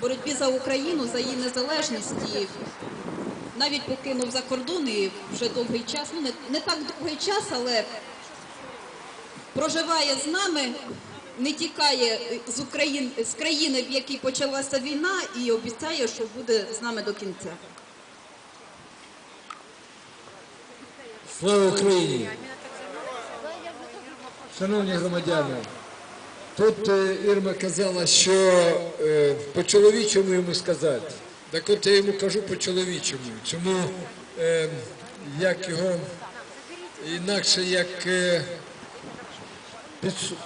боротьбі за Україну, за її незалежність навіть покинув за кордон і вже довгий час, ну не, не так довгий час, але проживає з нами, не тікає з України, з країни, в якій почалася війна, і обіцяє, що буде з нами до кінця. Слава Україні! Шановні громадяни, тут е, Ірма казала, що е, по-чоловічому йому сказати. Так от я йому кажу по-чоловічому. Чому е, як його інакше як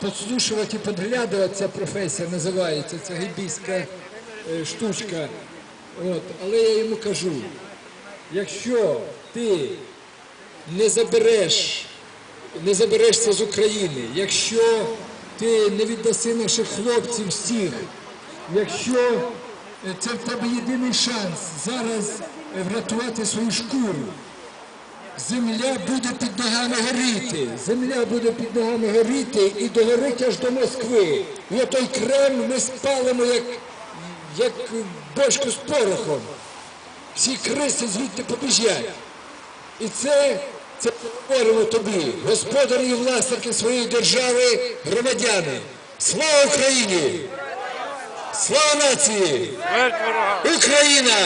підслушувати і підглядувати ця професія називається, ця гибійська е, штучка. От. Але я йому кажу, якщо ти не забереш, не заберешся з України, якщо ти не віддаси наших хлопців всіх, якщо е, це в тебе єдиний шанс зараз е, врятувати свою шкуру. Земля буде під ногами горіти, земля буде під ногами горіти і догорить аж до Москви. І отой Кремль ми спалимо, як, як бочку з порохом. Всі криси звідти побіжать. І це, це говоримо тобі, господарі і власники своєї держави, громадяни. Слава Україні! Слава нації! Україна!